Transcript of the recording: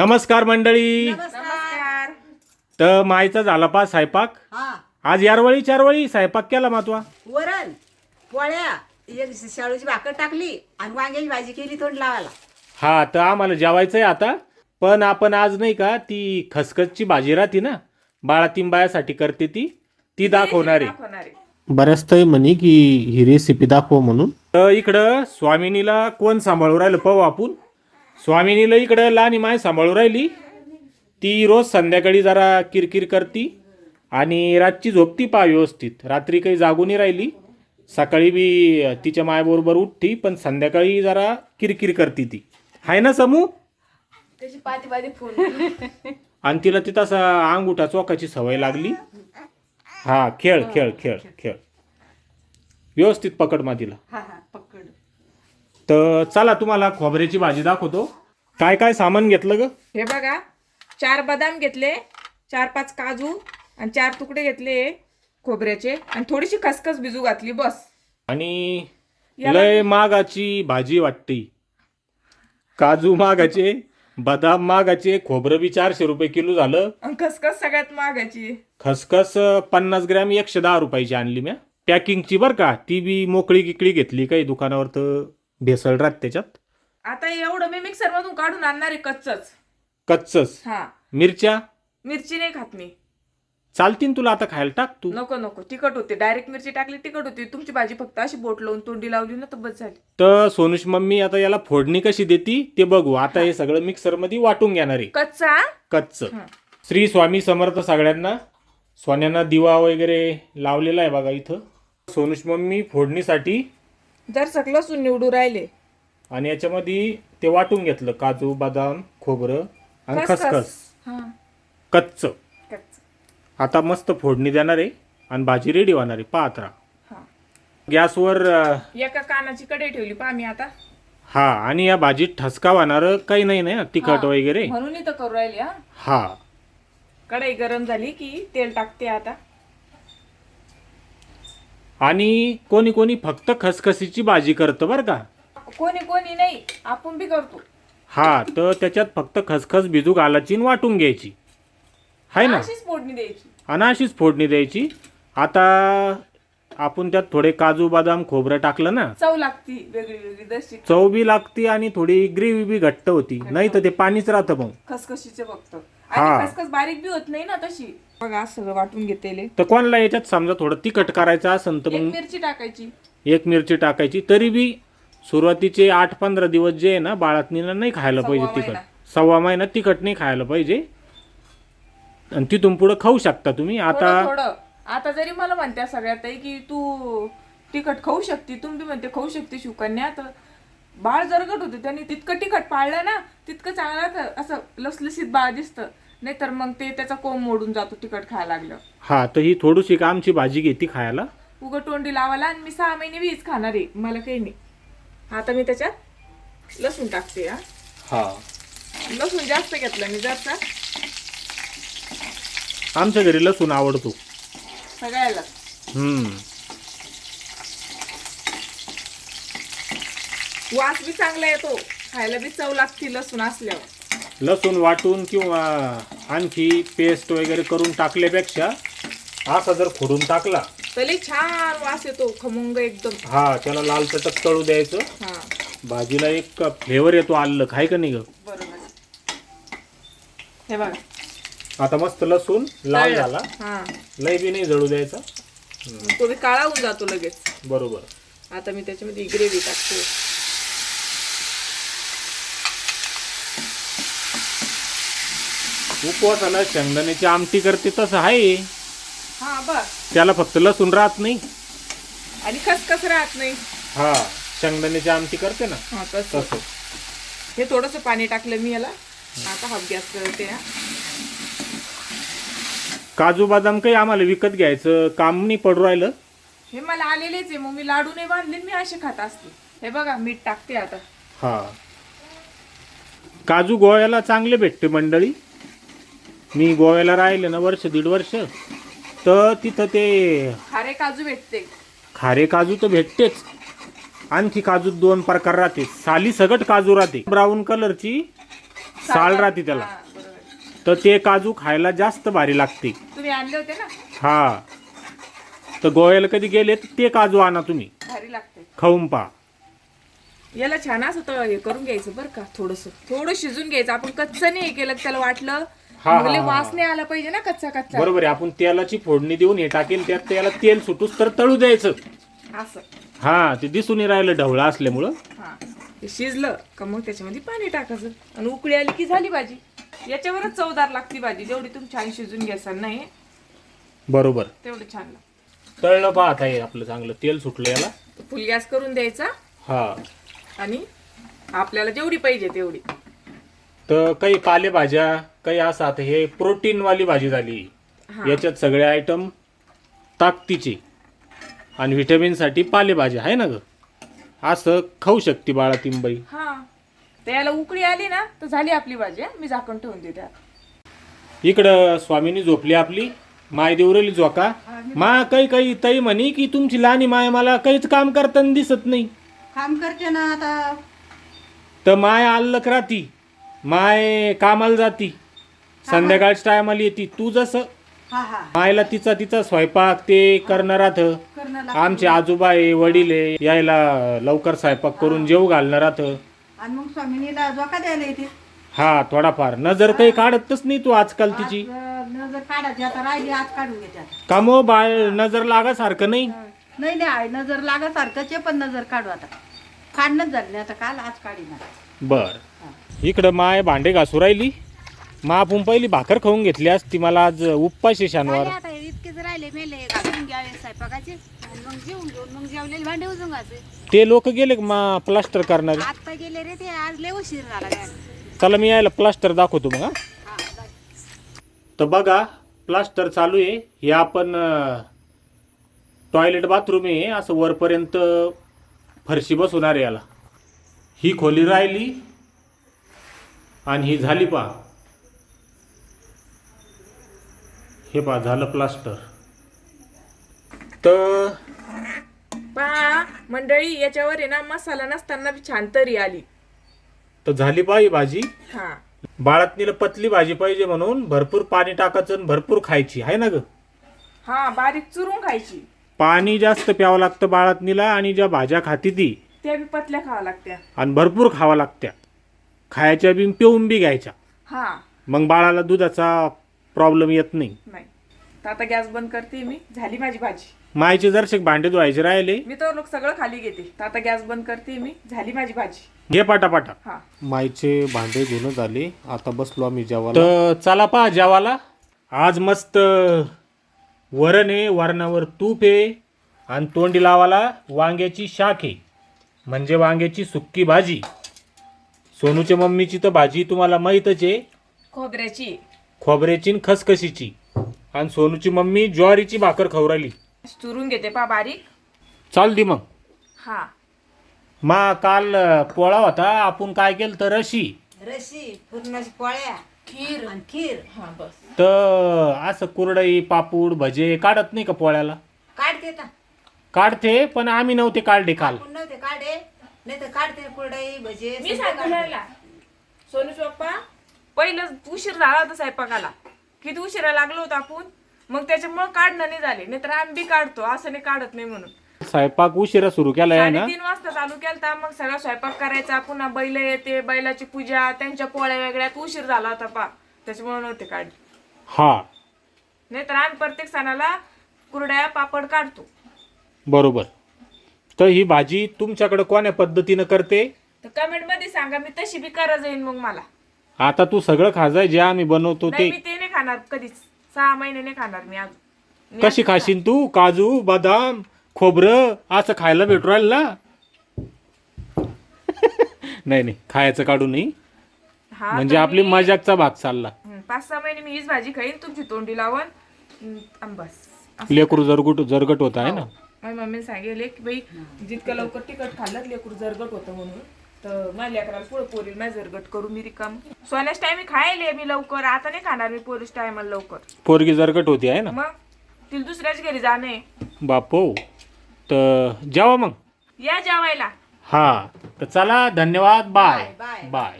नमस्कार मंडळी. नमस्कार. तर मायचा झाला पा स्वयंपाक. हा. आज यारवळी चारवळी स्वयंपाक केला मातवा वरण पोळ्या एक शाळूची भाकर टाकली आणि वांग्याची भाजी केली तोंड लावायला. हा तर आम्हाला जेवायचंय आता. पण आपण आज नाही का ती खसखसची भाजी राहते ना बाळातिंबायासाठी करते ती. ती दाखवणार. आहे बऱ्याच तर म्हणे की ही रेसिपी दाखव म्हणून. तर इकडं स्वामिनीला कोण सांभाळू राहिलं पाहू आपण. स्वामिनीला इकडं लहान माय सांभाळू राहिली. ती रोज संध्याकाळी जरा किरकिर करती आणि रातची झोपती पा व्यवस्थित. रात्री काही जागूनही राहिली. सकाळी बी तिच्या मायाबरोबर उठती पण संध्याकाळी जरा किरकिर करती ती. हाय ना समू? आणि तिला ती तसा अंगुठा चोकाची सवय लागली. हा खेळ खेळ खेळ खेळ. व्यवस्थित पकड मा तिला. हा हा पकड. तर चला तुम्हाला खोबऱ्याची भाजी दाखवतो. काय काय सामान घेतलं ग? हे बघा चार बदाम घेतले चार पाच काजू आणि चार तुकडे घेतले खोबऱ्याचे आणि थोडीशी खसखस भिजू घातली बस. आणि लय मागाची भाजी वाटते. काजू मागाचे बदाम मागाचे खोबरं बी चारशे रुपये किलो झालं. आणि खसखस सगळ्यात महागाची खसखस पन्नास ग्रॅम एकशे दहा रुपयाची आणली म्या. पॅकिंगची बरं का ती बी मोकळी गिकळी घेतली काही दुकानावर तर. भेसळ राहत त्याच्यात. आता एवढं मी मिक्सर मधून काढून आणणार आहे कच्चच. कच्चच. हा. मिरच्या? मिरची नाही खात मी. चालतीन तुला आता खायला टाक तू. नको नको. तिखट होते. डायरेक्ट मिरची टाकली तिखट होती. तुमची भाजी फक्त अशी बोट लावून तोंडी लावली ना तर बस झाली. तर सोनुष मम्मी आता याला फोडणी कशी देती ते बघू. आता हे सगळं मिक्सरमध्ये वाटून घेणार आहे. कच्चा कच्च. श्री स्वामी समर्थ सगळ्यांना सोन्यांना दिवा वगैरे लावलेला आहे बघा इथं. सोनुष मम्मी फोडणीसाठी जर सगळं लसूण निवडू राहिले. आणि याच्यामध्ये ते वाटून घेतलं काजू बदाम खोबरं आणि खसखस. हा. कच्च. कच्च. आता मस्त फोडणी देणार आहे आणि भाजी रेडी होणार आहे. पाहत राहा. हा. गॅसवर अं, एका कानाची कढई ठेवली पहा मी आता. हा आणि या भाजीत ठसका होणार काही नाही ना? तिखट वगैरे? म्हणून इथं करू राहिली हा. हा. कढई गरम झाली की तेल टाकते आता. आणि कोणी कोणी फक्त खसखसीची भाजी करतं बरं का. कोणी कोणी नाही आपण बी करतो. हा तर त्याच्यात फक्त खसखस भिजू घालायची आणि वाटून घ्यायची. आहे ना? अशीच फोडणी द्यायची. आणि अशीच फोडणी द्यायची. आता आपण त्यात थोडे काजू बदाम खोबरं टाकलं ना. चव लागती वेगळी वेगळी चव बी लागते आणि थोडी ग्रेव्ही बी घट्ट होती. नाही तर ते पाणीच राहतं मग खसखशीचे फक्त. हा. आणि खसखस बारीक बी होत नाही ना तशी. बघा असं सगळं वाटून घेतेले तर कोणाला याच्यात समजा थोडं तिखट करायचं असेल तर एक मग मिरची टाकायची. एक मिरची टाकायची. तरी बी सुरुवातीचे आठ पंधरा दिवस जे आहे ना बाळातनीला नाही खायला पाहिजे सव्वा तिखट. महिना. सव्वा महिना तिखट नाही खायला पाहिजे. आणि तिथून पुढे खाऊ शकता तुम्ही. थोडं आता थोडं. आता जरी मला म्हणत्या सगळ्यात की तू तिखट खाऊ शकते. तुम्ही म्हणते खाऊ शकते शिवकन्या. तर बाळ जरगट होते. त्यांनी तितकं तिखट पाळलं ना तितकं चांगलं असं लसलसीत बाळ दिसतं. नाहीतर मग ते त्याचा कोंब मोडून जातो तिखट खायला लागलं. हा तर ही थोडीशी का आमची भाजी घेते खायला. उगं तोंडी लावायला आणि मी सहा महिने वीज खाणार आहे मला काही नाही. आता मी त्याच्यात लसूण टाकते हा. हा. लसूण जास्त घेतलं मी जरसा आमच्या घरी लसूण आवडतो. सगळ्याला. हम्म. वास बी चांगला येतो खायला बी चव लागते लसूण असल्यावर. लसूण वाटून किंवा आणखी पेस्ट वगैरे करून टाकल्यापेक्षा असा जर खोडून टाकला तरी छान वास येतो खमंग एकदम. हा त्याला लाल चटक तळू द्यायचं. हा. भाजीला एक फ्लेवर येतो आलं खाय का नाही ग? बरोबर. हे बघा. आता मस्त लसूण लाल तळलं. झाला. हा. लय बी नाही जळू द्यायचा. तो बी काळा होऊन जातो लगेच. बरोबर. आता मी त्याच्यामध्ये ग्रेव्ही टाकते. उपवासाला शेंगदाण्याची आमटी करते तसं आहे. हा बस त्याला फक्त लसूण राहत नाही. आणि खसखस राहत नाही. हा शेंगदाण्याची आमटी करते ना. हा तसं. तसं. हे थोडस पाणी टाकलं मी याला. आता हाफ गॅस करते हा. काजू बदाम काही आम्हाला विकत घ्यायचं काम नाही पडू राहिलं. हे मला आलेलेच आहे मग मी लाडू नाही बांधले आणि मी असे खात असते. हे बघा मीठ टाकते आता. हा. काजू गोव्याला चांगले भेटते मंडळी. मी गोव्याला राहिले ना वर्ष दीड वर्ष तर तिथं ते खारे काजू भेटते. खारे काजू तर भेटतेच. आणखी काजू दोन प्रकार राहते. साली सगट काजू राहते. ब्राऊन कलरची साल राहते त्याला. तर ते काजू खायला जास्त भारी लागते. तुम्ही आणले होते ना? हा. तर गोव्याला कधी गेले तर ते काजू आणा तुम्ही. भारी लागते. खाऊन पा याला छान असं तर हे करून घ्यायचं बरं का थोडस. थोडं शिजून घ्यायचं. आपण कच्चं नाही हे केलं की त्याला वाटलं हा, हा, वास नाही आला पाहिजे ना कच्चा कच्चा. बरोबर आहे. आपण तेलाची फोडणी देऊन हे टाकेल त्यात त्याला तेल सुटूस तर तळू द्यायचं. असं. हा ते दिसून राहिलं ढवळा असल्यामुळं. हा. ते शिजलं का मग त्याच्यामध्ये पाणी टाकायचं. आणि उकळी आली की झाली भाजी. याच्यावरच चवदार लागती भाजी. जेवढी तुम्ही छान शिजून घ्याल नाही बरोबर. तेवढं छान लागतं. तळलं पाहत आहे आपलं चांगलं तेल सुटलं याला. फुल गॅस करून द्यायचा. हा. आणि आपल्याला जेवढी पाहिजे तेवढी. तर काही पालेभाज्या काही असं आता हे प्रोटीन वाली भाजी झाली. हा. याच्यात सगळे आयटम ताकदीचे आणि व्हिटॅमिनसाठी पालेभाज्या आहे ना ग? असं खाऊ शकते बाळा तिंबाई हा. तर याला उकळी आली ना तर झाली आपली भाजी हं. मी झाकण ठेवून देते आता. इकडं स्वामीनी झोपली आपली माय देवरली झोका. मा काही काही ताई म्हणे की तुमची लहानी माय मला काहीच काम करताना दिसत नाही. काम करते ना आता. तर माय आल्लक राहती माय कामाला जाती. संध्याकाळच्या टायमाला येते. तू जसं हा हा. मायला तिचा तिचा स्वयंपाक ते करणं राहतं करणं लाग आमचे आजोबा आहे वडील आहे यायला लवकर स्वयंपाक करून जेव घालणं राहतं आणि मग स्वामिनीला जोका द्यायला येते हा थोडाफार. नजर काही काढतच नाही तू आजकाल तिची. आज नजर काढायची. आता राहिली आज काढून घेते आता. कामो बाळ नजर लागासारखं नाही? नाही नाही आहे नजर लागासारखंच आहे पण नजर काढू आता. काढणंच झालं नाही. आता काल आज काढीना बर. इकडं माय भांडे घासू राहिली. मा आपण पहिली भाकर खाऊन घेतली असती मला आज उपाशी शनिवार. आता हे इतकेच राहिले मेले घालून घ्यावे स्वयंपाकाचे. आणि मग जेवून घेऊन मग जेवलेले भांडे उजून घासे. ते लोक गेले का मा प्लास्टर करणारे? आता गेले रे ते आज लय उशीर झाला काय चला मी यायला प्लास्टर दाखवतो मग हा. हा. तर बघा प्लास्टर चालू आहे. हे आपण टॉयलेट बाथरूम आहे असं वरपर्यंत फरशी बसवणार आहे याला. ही खोली राहिली आणि ही झाली पा हे पा झालं प्लास्टर तर पहा मंडळी याच्यावर आहे ना मसाला नसताना बी छान तरी आली. तर झाली पा ही भाजी. हा. बाळातनीला पतली भाजी पाहिजे म्हणून भरपूर पाणी टाकायचं आणि भरपूर खायची आहे ना ग? हा बारीक चुरून खायची. पाणी जास्त प्यावं लागतं बाळातनीला आणि ज्या भाज्या खाती ती त्या बी पतल्या खावा लागत्या. आणि भरपूर खावा लागत्या. खायच्या बी पिऊन बी घ्यायच्या. हा. मग बाळाला दुधाचा प्रॉब्लेम येत नाही. नाही. तर आता गॅस बंद करते मी. झाली माझी भाजी. मायचे जरशे भांडे धुवायचे राहिले. मी तर लोक सगळं खाली घेते. तर आता गॅस बंद करते मी. झाली माझी भाजी. घे पाटापाटा. हा. मायचे भांडे धुणं झाले. आता बसलो आम्ही जेवायला. तर चला पा जेवाला आज मस्त वरण आहे वरणावर तूप आहे आणि तोंडी लावाला वांग्याची शाख आहे. म्हणजे वांग्याची सुक्की भाजी. सोनूच्या मम्मीची तर भाजी तुम्हाला माहीतच आहे. खोबऱ्याची. खोबऱ्याची आणि खसखशीची. आणि सोनूची मम्मी ज्वारीची भाकर खवराली चुरून घेते पा बारीक. चाल दी मग. हा. मा काल अं, पोळा होता. आपण काय केलं तर रशी. रशी पूर्णाची पोळ्या. खीर. आणि खीर. हा बस. तर असं कुरडई पापूड भजे काढत नाही का पोळ्याला? काढते ना काढते पण आम्ही नव्हते काढले काल. आपण नव्हते काढे नाही तर काढते कुरडई भजे मी सगळं काढते. सोनूच पहिलं उशीर झाला होता स्वयंपाकाला. किती उशिरा लागलो होतो आपण. मग त्याच्यामुळे काढणं नाही झाले. नाहीतर आम्ही काढतो. असं नाही काढत नाही म्हणून. स्वयंपाक उशिरा सुरू केलाय ना? तीन वाजता चालू केलता. मग सगळा स्वयंपाक करायचा. पुन्हा बैल येते. बैलाची पूजा. त्यांच्या पोळ्या वेगळ्यात उशीर झाला होता पा. त्याच्यामुळे नव्हते काढले. हा. नाहीतर आम्ही प्रत्येक सणाला कुरड्या पापड काढतो. बरोबर. तर ही भाजी तुमच्याकडे कोण्या पद्धतीनं करते? तर कमेंटमध्ये सांगा. मी तशी बी करा जाईन मग मला. आता तू सगळं खाजाय जे आम्ही बनवतो नाही ते. मी ते नाही खाणार. कधीच. सहा महिने नाही खाणार मी मी कशी खाशील तू? काजू बदाम खोबरं असं खायला भेटू राहिलं ना? नाही नाही खायचं काढू नाही हा म्हणजे तर आपली मी- मजाकचा भाग चालला. हं, पाच सहा महिने मी हीच भाजी खाईन तुमची तोंडी लावून. हं, आणि बस. लेकरू जरगुट जरगट होत आहे ना? माझ्या मम्मीने सांगितले की बाई जितकं लवकर तिखट खाल्लं लेकरू जरगट होतं म्हणून. तर माझ्या लेकराला पुढे पोरील माझ्या जरगट करून मी रिकाम. सोन्याच टायमी खायले मी लवकर. आता नाही खाणार मी पोरीस टायमाला लवकर. पोरगी जरगट होती आहे ना? मग? तिला दुसऱ्याच घरी जाणे बापो. तर जेवा मग. या जेवायला. हा. तर चला धन्यवाद. Bye bye. बाय.